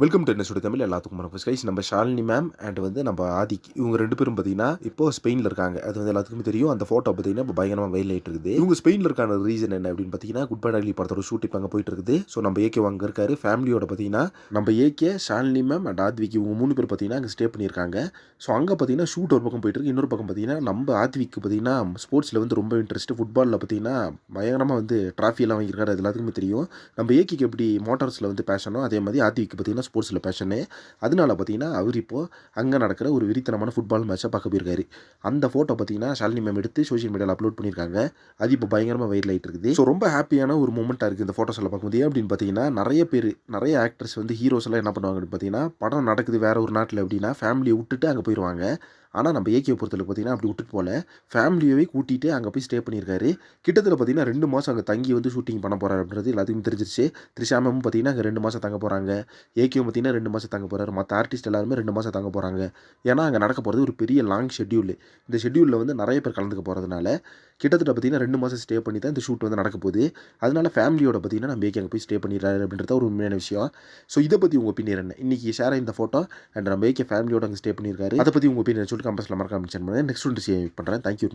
Welcome to என்ன தமிழ் எல்லாத்துக்கும் வணக்கம். கைஸ் நம்ம ஷாலினி மேம் அண்ட் வந்து நம்ம ஆதிக் இவங்க ரெண்டு பேரும் பார்த்தீங்கன்னா இப்போ ஸ்பெயினில் இருக்காங்க. அது வந்து எல்லாத்துக்குமே தெரியும். அந்த ஃபோட்டோ பார்த்தீங்கன்னா இப்போ பயங்கரமாக வெயில் இருக்குது இவங்க ஸ்பெயினில் இருக்கான ரீசன் என்ன அப்படின்னு பார்த்தீங்கன்னா குட் பை டாக்லி படத்தோட ஷூட் இப்போ அங்கே போயிட்டு இருக்குது ஸோ நம்ம ஏகே அங்கே இருக்காரு. ஃபேமிலியோட பார்த்தீங்கன்னா நம்ம AK Shalini ma'am and Aadvik இவங்க மூணு பேர் பார்த்தீங்கன்னா அங்கே ஸ்டே பண்ணியிருக்காங்க. ஸோ அங்கே பார்த்தீங்கன்னா ஷூட் ஒரு பக்கம் போயிட்டு இருக்கு இன்னொரு பக்கம் பார்த்தீங்கன்னா நம்ம ஆத்விக்கு பார்த்தீங்கன்னா ஸ்போர்ட்ஸில் வந்து ரொம்ப இன்ட்ரெஸ்ட் ஃபுட்பாலில் பார்த்தீங்கன்னா பயங்கரமாக வந்து ட்ராஃபியெல்லாம் எல்லாம் வாங்கியிருக்காரு. அது எல்லாத்துக்குமே தெரியும். நம்ம ஏகிக்கு எப்படி மோட்டார்ஸில் வந்து பேஷனோ அதே மாதிரி ஆத்விக்கு பார்த்தீங்கன்னா ஸ்போர்ட்ஸில் பேஷனு அதனால பார்த்தீங்கன்னா அவர் இப்போது அங்கே நடக்கிற ஒரு விரித்தனமான ஃபுட்பால் மேட்ச்சை பார்க்க போயிருக்காரு. அந்த ஃபோட்டோ பார்த்தீங்கன்னா ஷாலினி மேம் எடுத்து சோஷியல் மீடியாவில் அப்லோட் பண்ணியிருக்காங்க. அது இப்போ பயங்கரமாக வைரல் ஆகிட்டு இருக்குது. ஸோ ரொம்ப ஹாப்பியான ஒரு மூமெண்ட்டாக இருக்குது இந்த ஃபோட்டோஸில் பார்க்கும்போது. அப்படின்னு பார்த்தீங்கன்னா நிறைய பேர் நிறைய ஆக்டர்ஸ் வந்து ஹீரோஸ் எல்லாம் என்ன பண்ணுவாங்க அப்படின்னு பார்த்தீங்கன்னா படம் நடக்குது வேறு ஒரு நாட்டில் அப்படின்னா ஃபேமிலியை விட்டுட்டு அங்கே போயிடுவாங்க ஆனால் நம்ம ஏகே பொறுத்தவரை பார்த்தீங்கன்னா அப்படி விட்டுட்டு போகல. ஃபேமிலியவே கூட்டிகிட்டு அங்கே போய் ஸ்டே பண்ணியிருக்காரு. கிட்டத்தட்ட பார்த்தீங்கன்னா ரெண்டு மாதம் அங்கே தங்கி வந்து ஷூட்டிங் பண்ண போகிறாரு அப்படின்றது எல்லாத்துக்கும் தெரிஞ்சிருச்சு. திரிஷாமும் பார்த்தீங்கன்னா அங்கே ரெண்டு மாதம் தங்க போகிறாங்க ஏகேவும் பார்த்தீங்கன்னா ரெண்டு மாதம் தங்க போகிறாரு மற்ற ஆர்டிஸ்ட் எல்லாருமே ரெண்டு மாதம் தங்க போகிறாங்க ஏன்னா அங்கே நடக்க போகிறது ஒரு பெரிய லாங் ஷெட்யூல் இந்த ஷெட்யூலில் வந்து நிறைய பேர் கலந்துக்க போகிறதுனால கிட்டத்தட்ட பார்த்தீங்கன்னா ரெண்டு மாதம் ஸ்டே பண்ணி தான் இந்த ஷூட் வந்து நடக்க போகுது. அதனால ஃபேமிலியோட பார்த்தீங்கன்னா நம்ம ஏகே அங்கே போய் ஸ்டே பண்ணிடுறாரு அப்படின்றது ஒரு உண்மையான விஷயம். ஸோ இதை பற்றி உங்கள் பின்னர் என்ன? இன்றைக்கி ஷேர் இந்த ஃபோட்டோ அண்ட் நம்ம ஏகே ஃபேமிலியோட அங்கே ஸ்டே பண்ணியிருக்காரு. அதை பற்றி உங்கள் ஒப்பீனியன் சொல்லிட்டு கம்பஸில் மறக்காம மென்ஷன் பண்ணுறேன் நெக்ஸ்ட் ஒன்று பண்ணுறேன் தேங்க்யூ